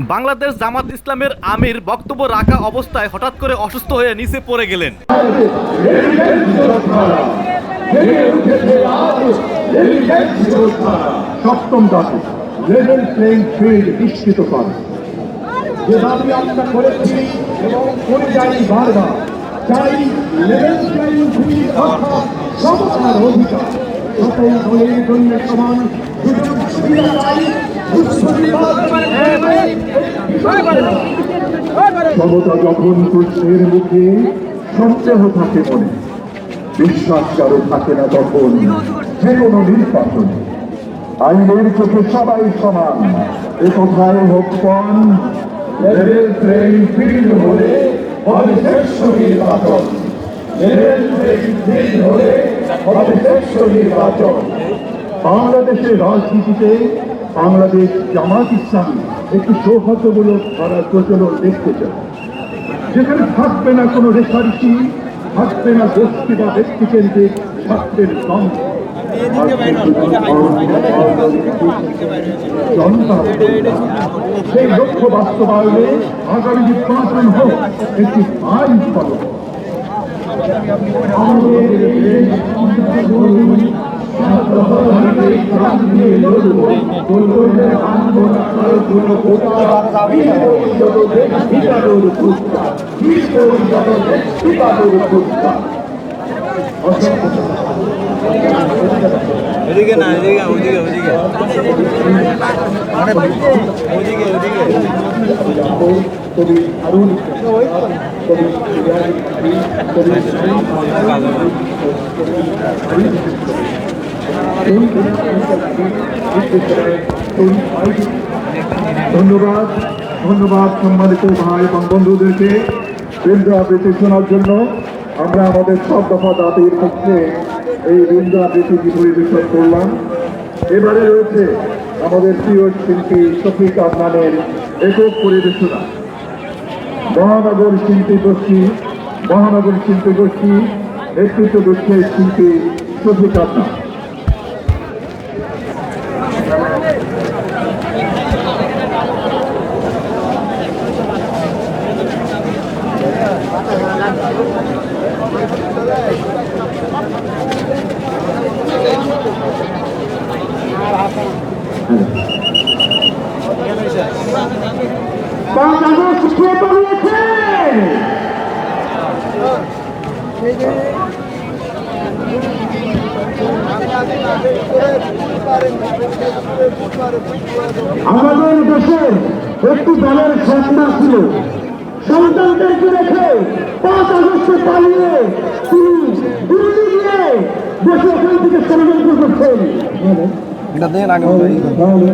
বাংলাদেশ জামাত ইসলামের আমির বক্তব্য রাখা অবস্থায় হঠাৎ করে অসুস্থ হয়ে নিচে পড়ে গেলেন। সমান সুযোগ সমতা যখন প্রশ্নের মুখে সন্দেহ থাকে মনে, বিশ্বাস কারও থাকে না তখন যে কোনো নির্বাচন। আইনের চোখে সবাই সমান, এ কোথায় হোক পণ লেভেল প্লেইং ফিল্ড হলে নির্বাচন। বাংলাদেশের রাজনীতিতে বাংলাদেশ জামাত ইসলামী একটি সৌহার্দ্যমূলক ধারার প্রচলন দেখতে চায়। যেখানে থাকবে না কোনো রেশারেশি থাকবে না গোষ্ঠী বা ব্যক্তিকেন্দ্রিক স্বার্থের জনতা সেই লক্ষ্য বাস্তবায়নে আগামী নির্বাচন হোক, একটি আইন ফলক আমাদের ওদিকে না ওদিকে ওদিকে। ওদিকে ওদিকে ওদিকে। কবি কবি কবি ধন্যবাদ ধন্যবাদ সম্মানিত ভাই এবং বন্ধুদেরকে বৃন্দ আবৃত্তি শোনার জন্য। আমরা আমাদের সব দফা দাবির পক্ষে এই বৃন্দ আবৃত্তিটি পরিবেশন করলাম। এবারে রয়েছে আমাদের প্রিয় শিল্পী শফিক আদনানের একক পরিবেশনা। মহানগর শিল্পী গোষ্ঠী, মহানগর শিল্পী গোষ্ঠী নেতৃত্ব দিচ্ছে শিল্পী শফিক আদনান। আগস্ট কে বানিয়েছে আমাদের দেশে একটি দলের সন্তান ছিল। সন্তানদেরকে রেখে পাঁচ আগস্টে পালিয়ে তিনি দিল্লি গিয়ে দেশে ওখান থেকে ষড়যন্ত্র করছেন। এটা দেন আগে তাহলে